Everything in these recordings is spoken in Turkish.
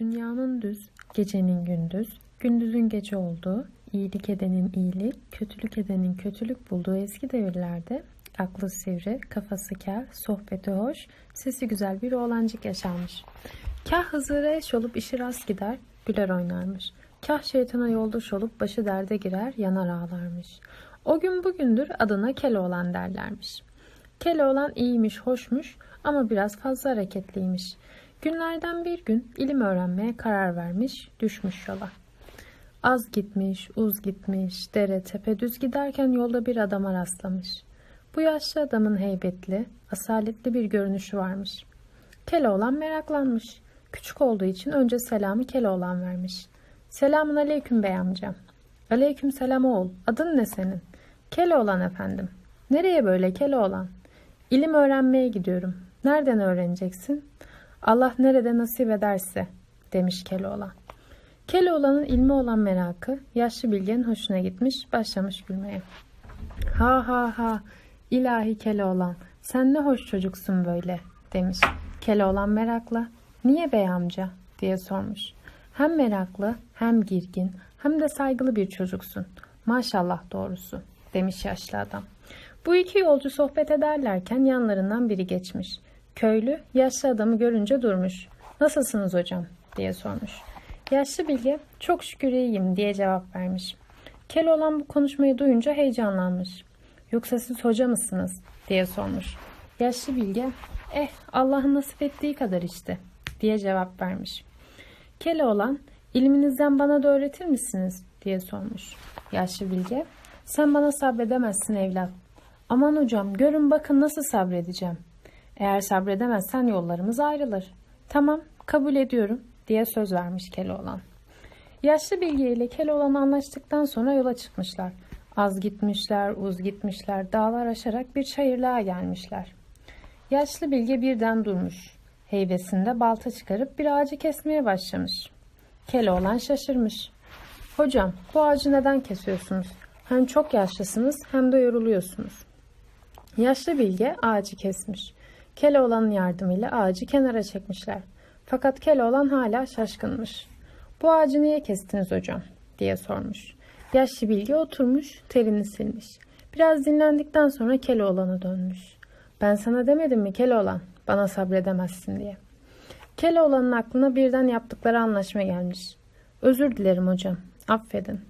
Dünyanın düz, gecenin gündüz, gündüzün gece olduğu, iyilik edenin iyilik, kötülük edenin kötülük bulduğu eski devirlerde aklı sivri, kafası kar, sohbeti hoş, sesi güzel bir oğlancık yaşarmış. Kah Hızır'a eş olup işi rast gider, güler oynarmış. Kah şeytana yoldaş olup başı derde girer, yanar ağlarmış. O gün bugündür adına Keloğlan derlermiş. Keloğlan iyiymiş, hoşmuş ama biraz fazla hareketliymiş. Günlerden bir gün ilim öğrenmeye karar vermiş, düşmüş yola. Az gitmiş, uz gitmiş, dere tepe düz giderken yolda bir adama rastlamış. Bu yaşlı adamın heybetli, asaletli bir görünüşü varmış. Keloğlan meraklanmış. Küçük olduğu için önce selamı Keloğlan vermiş. Selamun aleyküm bey amca. Aleyküm selam oğul. Adın ne senin? Keloğlan efendim. Nereye böyle Keloğlan? İlim öğrenmeye gidiyorum. Nereden öğreneceksin? Allah nerede nasip ederse demiş Keloğlan. Keloğlan'ın ilmi olan merakı yaşlı bilgenin hoşuna gitmiş başlamış gülmeye. Ha ha ha ilahi Keloğlan sen ne hoş çocuksun böyle demiş. Keloğlan merakla niye bey amca diye sormuş. Hem meraklı hem girgin hem de saygılı bir çocuksun. Maşallah doğrusu demiş yaşlı adam. Bu iki yolcu sohbet ederlerken yanlarından biri geçmiş. Köylü yaşlı adamı görünce durmuş. Nasılsınız hocam diye sormuş. Yaşlı bilge çok şükür iyiyim diye cevap vermiş. Keloğlan bu konuşmayı duyunca heyecanlanmış. Yoksa siz hoca mısınız diye sormuş. Yaşlı bilge eh Allah'ın nasip ettiği kadar işte diye cevap vermiş. Keloğlan ilminizden bana da öğretir misiniz diye sormuş. Yaşlı bilge sen bana sabredemezsin evlat. Aman hocam görün bakın nasıl sabredeceğim. Eğer sabredemezsen yollarımız ayrılır. Tamam kabul ediyorum diye söz vermiş Keloğlan. Yaşlı bilge ile Keloğlan anlaştıktan sonra yola çıkmışlar. Az gitmişler, uz gitmişler, dağlar aşarak bir çayırlığa gelmişler. Yaşlı bilge birden durmuş. Heybesinde balta çıkarıp bir ağacı kesmeye başlamış. Keloğlan şaşırmış. Hocam bu ağacı neden kesiyorsunuz? Hem çok yaşlısınız hem de yoruluyorsunuz. Yaşlı bilge ağacı kesmiş. Keloğlan'ın yardımıyla ağacı kenara çekmişler. Fakat Keloğlan hala şaşkınmış. Bu ağacı niye kestiniz hocam? diye sormuş. Yaşlı bilge oturmuş, terini silmiş. Biraz dinlendikten sonra Keloğlan'a dönmüş. Ben sana demedim mi Keloğlan, bana sabredemezsin diye. Keloğlan'ın aklına birden yaptıkları anlaşma gelmiş. Özür dilerim hocam, affedin.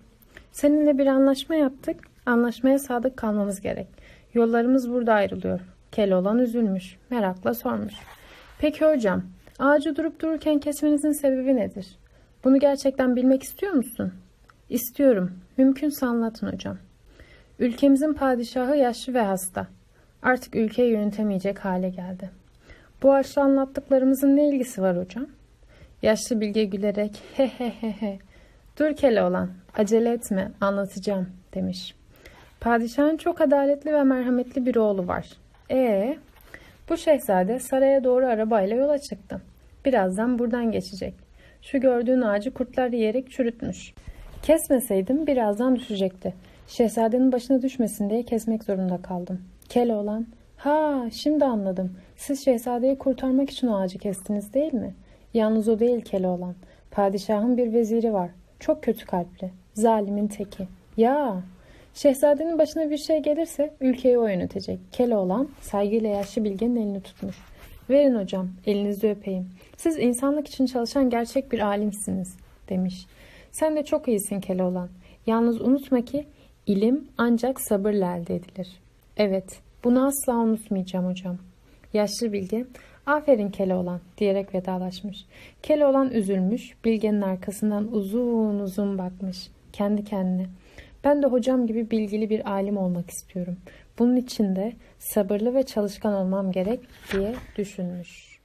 Seninle bir anlaşma yaptık, anlaşmaya sadık kalmamız gerek. Yollarımız burada ayrılıyor. Keloğlan üzülmüş, merakla sormuş. Peki hocam, ağacı durup dururken kesmenizin sebebi nedir? Bunu gerçekten bilmek istiyor musun? İstiyorum. Mümkünse anlatın hocam. Ülkemizin padişahı yaşlı ve hasta. Artık ülkeyi yönetemeyecek hale geldi. Bu ağaçla anlattıklarımızın ne ilgisi var hocam? Yaşlı bilge gülerek he he he he. Dur Keloğlan, acele etme, anlatacağım demiş. Padişahın çok adaletli ve merhametli bir oğlu var. E bu şehzade saraya doğru arabayla yola çıktı. Birazdan buradan geçecek. Şu gördüğün ağacı kurtlar yiyerek çürütmüş. Kesmeseydim birazdan düşecekti. Şehzadenin başına düşmesin diye kesmek zorunda kaldım. Keloğlan, ha şimdi anladım. Siz şehzadeyi kurtarmak için o ağacı kestiniz değil mi? Yalnız o değil Keloğlan. Padişahın bir veziri var. Çok kötü kalpli. Zalimin teki. Ya Şehzadenin başına bir şey gelirse ülkeyi o yönetecek. Keloğlan saygıyla yaşlı bilgenin elini tutmuş. Verin hocam elinizi öpeyim. Siz insanlık için çalışan gerçek bir alimsiniz demiş. Sen de çok iyisin Keloğlan. Yalnız unutma ki ilim ancak sabırla elde edilir. Evet bunu asla unutmayacağım hocam. Yaşlı bilge aferin Keloğlan diyerek vedalaşmış. Keloğlan üzülmüş bilgenin arkasından uzun uzun bakmış. Kendi kendine. Ben de hocam gibi bilgili bir alim olmak istiyorum. Bunun için de sabırlı ve çalışkan olmam gerek diye düşünmüş.